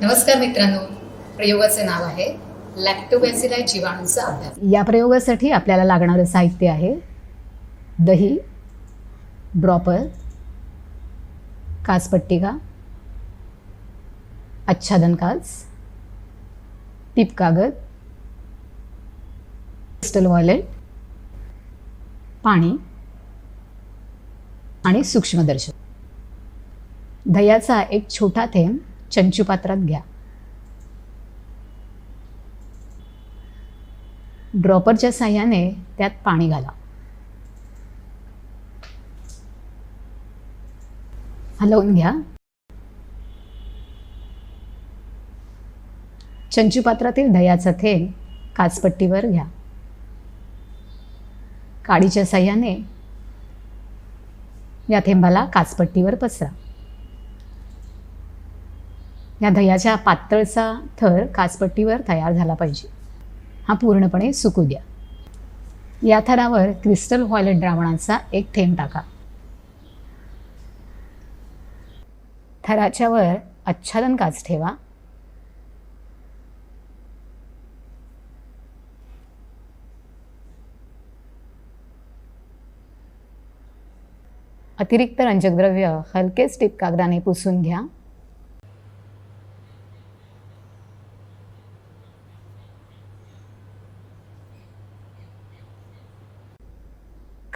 नमस्कार मित्रांनो. प्रयोगाचे नाव आहे लॅक्टोबॅसिलाय जीवाणूचा अभ्यास. या प्रयोगासाठी आपल्याला लागणारं साहित्य आहे दही ड्रॉपर काचपट्टिका आच्छादन काच टिप कागद क्रिस्टल वॉयलेट पाणी आणि सूक्ष्मदर्शक दह्याचा एक छोटा थेंब चंचू पात्रात घ्या. ड्रॉपरच्या साह्याने त्यात पाणी घाला. हलवून घ्या. चंचू पात्रातील दह्याचा थेंब काचपट्टीवर घ्या. काडीच्या साह्याने या थेंबाला काचपट्टीवर पसरा. या दह्याच्या पातळचा थर काचपट्टीवर तयार झाला पाहिजे. हा पूर्णपणे सुकू द्या. या थरावर क्रिस्टल व्हॉयलेट द्रावणाचा एक थेंब टाका. थराच्या वर आच्छादन काच ठेवा. अतिरिक्त रंजकद्रव्य हलके स्टिप कागदाने पुसून घ्या.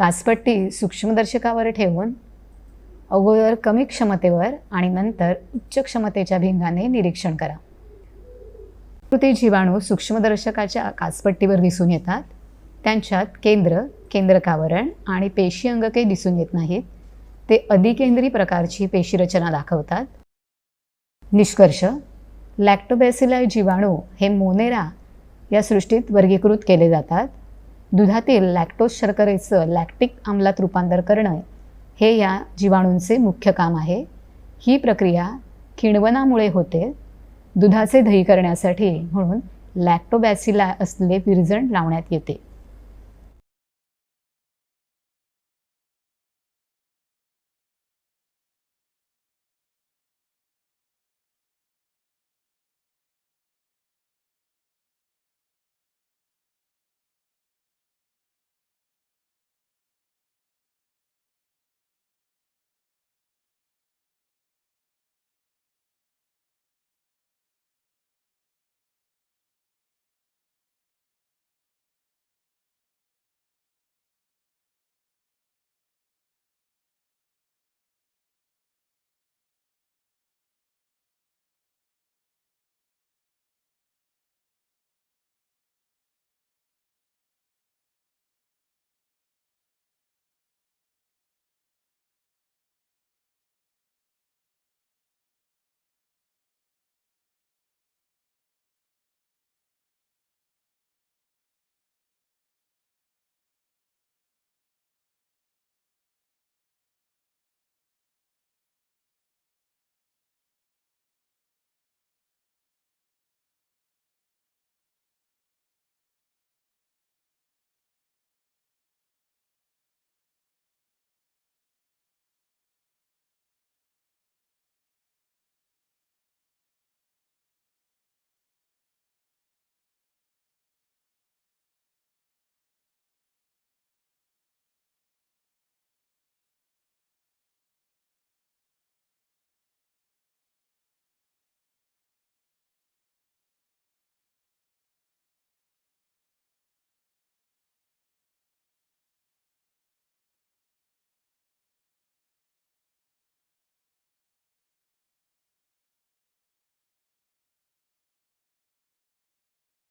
काचपट्टी सूक्ष्मदर्शकावर ठेवून अगोदर कमी क्षमतेवर आणि नंतर उच्च क्षमतेच्या भिंगाने निरीक्षण करा. कृती जीवाणू सूक्ष्मदर्शकाच्या काचपट्टीवर दिसून येतात. त्यांच्यात केंद्र केंद्रकावरण आणि पेशी अंगके दिसून येत नाहीत. ते अधिकेंद्री प्रकारची पेशीरचना दाखवतात. निष्कर्ष लॅक्टोबॅसिलाय जीवाणू हे मोनेरा या सृष्टीत वर्गीकृत केले जातात. दुधातील लॅक्टोज शर्करेचं लॅक्टिक आम्लात रूपांतर करणं हे या जीवाणूंचे मुख्य काम आहे. ही प्रक्रिया किणवनामुळे होते. दुधाचे दही करण्यासाठी म्हणून लॅक्टोबॅसिला असलेले विरजण लावण्यात येते.